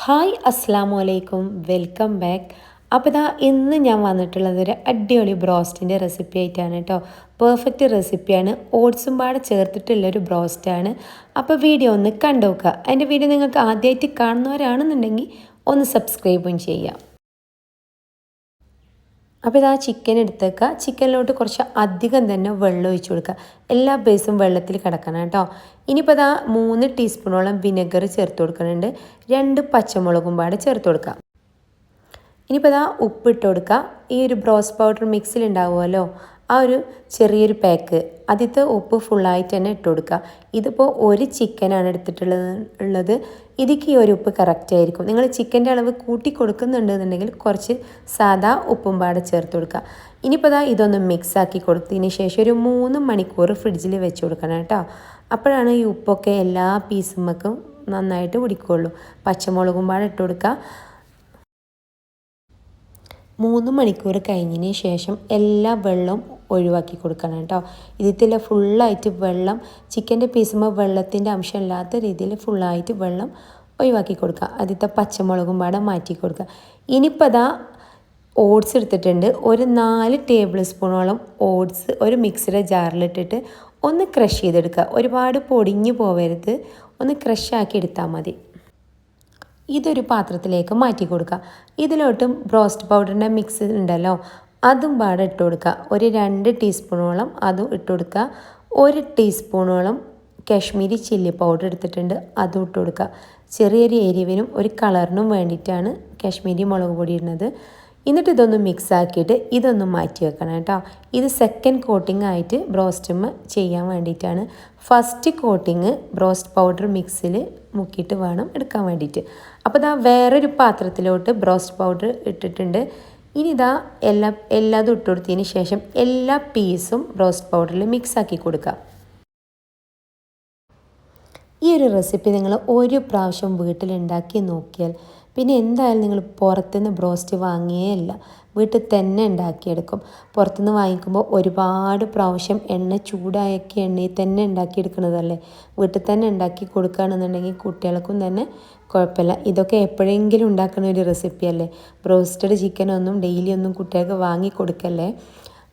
Hi അസ്സാം വലൈക്കും welcome back. അപ്പോൾ ഇതാ ഇന്ന് ഞാൻ വന്നിട്ടുള്ളത് ഒരു അടിപൊളി ബ്രോസ്റ്റിന്റെ റെസിപ്പി ആയിട്ടാണ് കേട്ടോ. പെർഫെക്റ്റ് റെസിപ്പിയാണ്. ഓട്സും പാടെ ചേർത്തിട്ടുള്ളൊരു ബ്രോസ്റ്റാണ്. അപ്പോൾ വീഡിയോ ഒന്ന് കണ്ടു നോക്കുക എന്റെ വീഡിയോ നിങ്ങൾക്ക് ആദ്യമായിട്ട് കാണുന്നവരാണെന്നുണ്ടെങ്കിൽ ഒന്ന് സബ്സ്ക്രൈബും ചെയ്യാം. അപ്പോൾ ഇതാ ചിക്കൻ എടുത്തേക്കുക ചിക്കനിലോട്ട് കുറച്ച് അധികം തന്നെ വെള്ളം ഒഴിച്ചു കൊടുക്കുക എല്ലാ ബേസും വെള്ളത്തിൽ കിടക്കണം കേട്ടോ. ഇനിയിപ്പോൾ ഇതാ മൂന്ന് ടീസ്പൂണോളം വിനെഗർ ചേർത്ത് കൊടുക്കുന്നുണ്ട്. രണ്ട് പച്ചമുളകും പാടെ ചേർത്ത് കൊടുക്കുക ഇനിയിപ്പോൾ ഇതാ ഉപ്പിട്ട് കൊടുക്കുക ഈ ഒരു ബ്രോസ് പൗഡർ മിക്സിലുണ്ടാവുമല്ലോ ആ ഒരു ചെറിയൊരു പാക്ക് ആദ്യത്തെ ഉപ്പ് ഫുള്ളായിട്ട് തന്നെ ഇട്ട് കൊടുക്കുക. ഇതിപ്പോൾ ഒരു ചിക്കനാണ് എടുത്തിട്ടുള്ളത് ഉള്ളത്. ഇതിക്ക് ഈ ഒരു ഉപ്പ് കറക്റ്റ് ആയിരിക്കും. നിങ്ങൾ ചിക്കന്റെ അളവ് കൂട്ടി കൊടുക്കുന്നുണ്ടെന്നുണ്ടെങ്കിൽ കുറച്ച് സാദാ ഉപ്പും പാടെ ചേർത്ത് കൊടുക്കുക. ഇനിയിപ്പോൾ ഇതാ ഇതൊന്ന് മിക്സ് ആക്കി കൊടുത്തതിന് ശേഷം ഒരു മൂന്ന് മണിക്കൂർ ഫ്രിഡ്ജിൽ വെച്ച് കൊടുക്കണം കേട്ടോ. അപ്പോഴാണ് ഈ ഉപ്പൊക്കെ എല്ലാ പീസുമ്മക്കും നന്നായിട്ട് പിടിക്കുകയുള്ളൂ പച്ചമുളകും പാടെ ഇട്ട് കൊടുക്കുക. മൂന്ന് മണിക്കൂർ കഴിഞ്ഞതിന് ശേഷം എല്ലാ വെള്ളവും ഒഴിവാക്കി കൊടുക്കണം കേട്ടോ. ഇതിൽ ഫുള്ളായിട്ട് വെള്ളം ചിക്കന്റെ പീസുമ്പോൾ വെള്ളത്തിന്റെ അംശം ഇല്ലാത്ത രീതിയിൽ ഫുള്ളായിട്ട് വെള്ളം ഒഴിവാക്കി കൊടുക്കുക. ആദ്യത്തെ പച്ചമുളകും പാടെ മാറ്റി കൊടുക്കുക. ഇനിയിപ്പോൾ അതാ ഓട്സ് എടുത്തിട്ടുണ്ട്. ഒരു നാല് ടേബിൾ സ്പൂണോളം ഓട്സ് ഒരു മിക്സിയുടെ ജാറിലിട്ടിട്ട് ഒന്ന് ക്രഷ് ചെയ്തെടുക്കുക. ഒരുപാട് പൊടിഞ്ഞു പോവരുത്. ഒന്ന് ക്രഷ് ആക്കി എടുത്താൽ മതി. ഇതൊരു പാത്രത്തിലേക്ക് മാറ്റി കൊടുക്കുക. ഇതിലോട്ടും ബ്രോസ്റ്റ് പൗഡറിന്റെ മിക്സ് ഉണ്ടല്ലോ. അതും പാടെ ഇട്ട് കൊടുക്കുക. ഒരു രണ്ട് ടീസ്പൂണോളം അതും ഇട്ട് കൊടുക്കുക. ഒരു ടീസ്പൂണോളം കാശ്മീരി ചില്ലി പൗഡർ എടുത്തിട്ടുണ്ട് അതും ഇട്ട് കൊടുക്കുക. ചെറിയൊരു എരിവിനും ഒരു കളറിനും വേണ്ടിയിട്ടാണ് കാശ്മീരി മുളക് പൊടി ഇടുന്നത്. എന്നിട്ട് ഇതൊന്ന് മിക്സ് ആക്കിയിട്ട് ഇതൊന്ന് മാറ്റി വെക്കണം കേട്ടോ. ഇത് സെക്കൻഡ് കോട്ടിംഗ് ആയിട്ട് ബ്രോസ്റ്റുമ്മ ചെയ്യാൻ വേണ്ടിയിട്ടാണ്. ഫസ്റ്റ് കോട്ടിങ് ബ്രോസ്റ്റ് പൗഡർ മിക്സിൽ മുക്കിയിട്ട് വേണം എടുക്കാൻ വേണ്ടിയിട്ട്. അപ്പോൾ ഇതാ വേറൊരു പാത്രത്തിലോട്ട് ബ്രോസ്റ്റ് പൗഡർ ഇട്ടിട്ടുണ്ട്. ഇനി ഇതാ എല്ലാ എല്ലാതും ഇട്ട് കൊടുത്തതിന് ശേഷം എല്ലാ പീസും റോസ്റ്റ് പൗഡറിൽ മിക്സ് ആക്കി കൊടുക്കുക ഈ ഒരു റെസിപ്പി നിങ്ങൾ ഒരു പ്രാവശ്യം വീട്ടിലുണ്ടാക്കി നോക്കിയാൽ പിന്നെ എന്തായാലും നിങ്ങൾ പുറത്തുനിന്ന് ബ്രോസ്റ്റ് വാങ്ങിയേ അല്ല വീട്ടിൽ തന്നെ ഉണ്ടാക്കിയെടുക്കും. പുറത്തുനിന്ന് വാങ്ങിക്കുമ്പോൾ ഒരുപാട് പ്രാവശ്യം എണ്ണ ചൂടാക്കി എണ്ണയിൽ തന്നെ ഉണ്ടാക്കിയെടുക്കുന്നതല്ലേ? വീട്ടിൽ തന്നെ ഉണ്ടാക്കി കൊടുക്കുകയാണെന്നുണ്ടെങ്കിൽ കുട്ടികൾക്കും തന്നെ കുഴപ്പമില്ല. ഇതൊക്കെ എപ്പോഴെങ്കിലും ഉണ്ടാക്കുന്ന ഒരു റെസിപ്പിയല്ലേ ബ്രോസ്റ്റഡ് ചിക്കനൊന്നും ഡെയിലി ഒന്നും കുട്ടികൾക്ക് വാങ്ങി കൊടുക്കല്ലേ?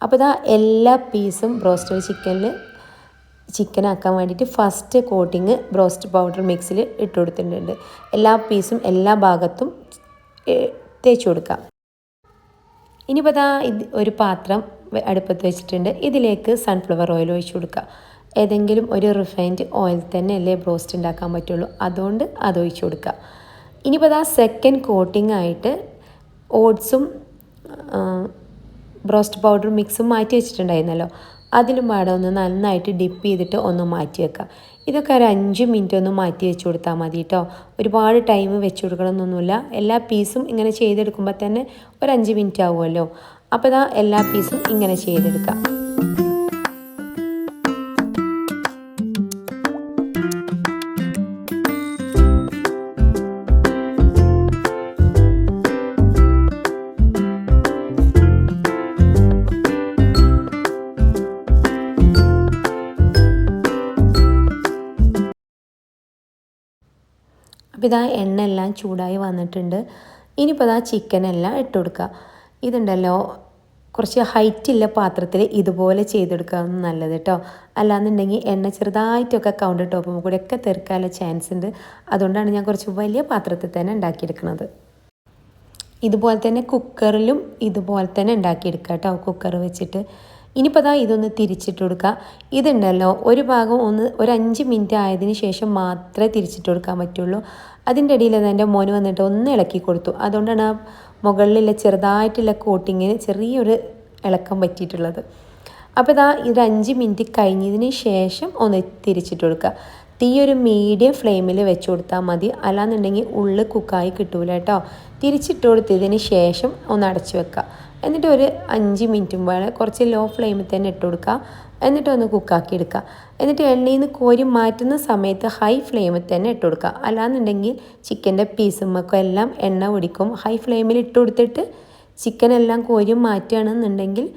അപ്പോൾ ഇതാ എല്ലാ പീസും ബ്രോസ്റ്റഡ് ചിക്കനിൽ ചിക്കൻ ആക്കാൻ വേണ്ടിയിട്ട് ഫസ്റ്റ് കോട്ടിങ് ബ്രോസ്റ്റ് പൗഡർ മിക്സിൽ ഇട്ട് കൊടുത്തിട്ടുണ്ട്. എല്ലാ പീസും എല്ലാ ഭാഗത്തും തേച്ച് കൊടുക്കാം. ഇനിയിപ്പോൾ അതാ ഇത് ഒരു പാത്രം അടുപ്പത്ത് വെച്ചിട്ടുണ്ട്. ഇതിലേക്ക് സൺഫ്ലവർ ഓയിൽ ഒഴിച്ചു കൊടുക്കുക. ഏതെങ്കിലും ഒരു റിഫൈൻഡ് ഓയിൽ തന്നെ അല്ലേ ബ്രോസ്റ്റ് ഉണ്ടാക്കാൻ പറ്റുള്ളൂ. അതുകൊണ്ട് അത് ഒഴിച്ചു കൊടുക്കുക. ഇനിയിപ്പോൾ അതാ സെക്കൻഡ് കോട്ടിംഗ് ആയിട്ട് ഓട്സും ബ്രോസ്റ്റ് പൗഡർ മിക്സും മാറ്റി വെച്ചിട്ടുണ്ടായിരുന്നല്ലോ. അതിലും പാടെ ഒന്ന് നന്നായിട്ട് ഡിപ്പ് ചെയ്തിട്ട് ഒന്ന് മാറ്റി വെക്കുക ഇതൊക്കെ ഒരു അഞ്ച് മിനിറ്റ് ഒന്ന് മാറ്റി വെച്ച് കൊടുത്താൽ മതി കേട്ടോ ഒരുപാട് ടൈം വെച്ച് കൊടുക്കണമെന്നൊന്നുമില്ല എല്ലാ പീസും ഇങ്ങനെ ചെയ്തെടുക്കുമ്പോൾ തന്നെ ഒരു അഞ്ച് മിനിറ്റ് ആവുമല്ലോ. അപ്പോൾ ഇതാ എല്ലാ പീസും ഇങ്ങനെ ചെയ്തെടുക്കാം. അപ്പോൾ ഇതാ എണ്ണ എല്ലാം ചൂടായി വന്നിട്ടുണ്ട്. ഇനിയിപ്പോൾ ഇതാ ചിക്കനെല്ലാം ഇട്ട് കൊടുക്കുക ഇതുണ്ടല്ലോ കുറച്ച് ഹൈറ്റ് ഇല്ല പാത്രത്തിൽ ഇതുപോലെ ചെയ്തെടുക്കുക നല്ലത് കേട്ടോ അല്ലാന്നുണ്ടെങ്കിൽ എണ്ണ ചെറുതായിട്ടൊക്കെ കൗണ്ടർ ടോപ്പും കൂടെ ഒക്കെ തീർക്കാനുള്ള ചാൻസ് ഉണ്ട് അതുകൊണ്ടാണ് ഞാൻ കുറച്ച് വലിയ പാത്രത്തിൽ തന്നെ ഉണ്ടാക്കിയെടുക്കുന്നത് ഇതുപോലെ തന്നെ കുക്കറിലും ഇതുപോലെ തന്നെ ഉണ്ടാക്കിയെടുക്കുക കേട്ടോ കുക്കർ വെച്ചിട്ട്. ഇനിയിപ്പോൾ അതാ ഇതൊന്ന് തിരിച്ചിട്ട് കൊടുക്കുക ഇതുണ്ടല്ലോ ഒരു ഭാഗം ഒന്ന് ഒരു അഞ്ച് മിനിറ്റ് ആയതിന് ശേഷം മാത്രമേ തിരിച്ചിട്ട് കൊടുക്കാൻ പറ്റുള്ളൂ. അതിന്റെ ഇടയിൽ എന്റെ മോന് വന്നിട്ട് ഒന്ന് ഇളക്കി കൊടുത്തു. അതുകൊണ്ടാണ് ആ മുകളിലുള്ള ചെറുതായിട്ടുള്ള കോട്ടിങ്ങിന് ചെറിയൊരു ഇളക്കം പറ്റിയിട്ടുള്ളത്. അപ്പോൾ ഇതാ ഇത് അഞ്ച് മിനിറ്റ് കഴിഞ്ഞതിന് ശേഷം ഒന്ന് തിരിച്ചിട്ട് കൊടുക്കുക തീ ഒരു മീഡിയം ഫ്ലെയിമിൽ വെച്ച് കൊടുത്താൽ മതി. അല്ലാന്നുണ്ടെങ്കിൽ ഉള്ളിൽ കുക്കായി കിട്ടൂല കേട്ടോ. തിരിച്ചിട്ട് കൊടുത്തതിന് ശേഷം ഒന്ന് അടച്ചു വെക്കുക എന്നിട്ട് ഒരു അഞ്ച് മിനിറ്റ് വേണം. കുറച്ച് ലോ ഫ്ലെയിമിൽ തന്നെ ഇട്ട് കൊടുക്കുക. എന്നിട്ട് ഒന്ന് കുക്കാക്കി എടുക്കുക. എന്നിട്ട് എണ്ണയിൽ നിന്ന് കോരി മാറ്റുന്ന സമയത്ത് ഹൈ ഫ്ലെയിമിൽ തന്നെ ഇട്ട് കൊടുക്കുക. അല്ലാന്നുണ്ടെങ്കിൽ ചിക്കന്റെ പീസുമൊക്കെ എല്ലാം എണ്ണ ഒടിക്കും. ഹൈ ഫ്ലെയിമിൽ ഇട്ട് കൊടുത്തിട്ട് ചിക്കൻ എല്ലാം കോരി മാറ്റുകയാണെന്നുണ്ടെങ്കിൽ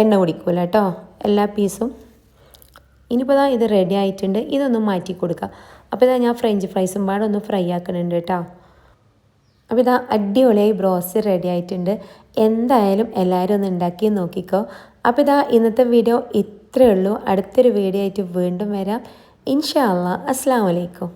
എണ്ണ ഒടിക്കില്ല കേട്ടോ. എല്ലാ പീസും ഇനിയിപ്പോൾ ഇത് റെഡി ആയിട്ടുണ്ട്. ഇതൊന്ന് മാറ്റി കൊടുക്കുക. അപ്പോൾ ഇതാ ഞാൻ ഫ്രഞ്ച് ഫ്രൈസും പാടെ ഒന്ന് ഫ്രൈ ആക്കുന്നുണ്ട് കേട്ടോ. അപ്പോൾ ഇതാ അടിപൊളിയായി ബ്രോസ് റെഡി ആയിട്ടുണ്ട്. എന്തായാലും എല്ലാവരും ഒന്ന് ഉണ്ടാക്കി നോക്കിക്കോ. അപ്പോൾ ഇതാ ഇന്നത്തെ വീഡിയോ ഇത്രയേ ഉള്ളൂ. അടുത്തൊരു വീഡിയോ ആയിട്ട് വീണ്ടും വരാം. ഇൻഷാ അല്ലാ അസ്സാം വലൈക്കും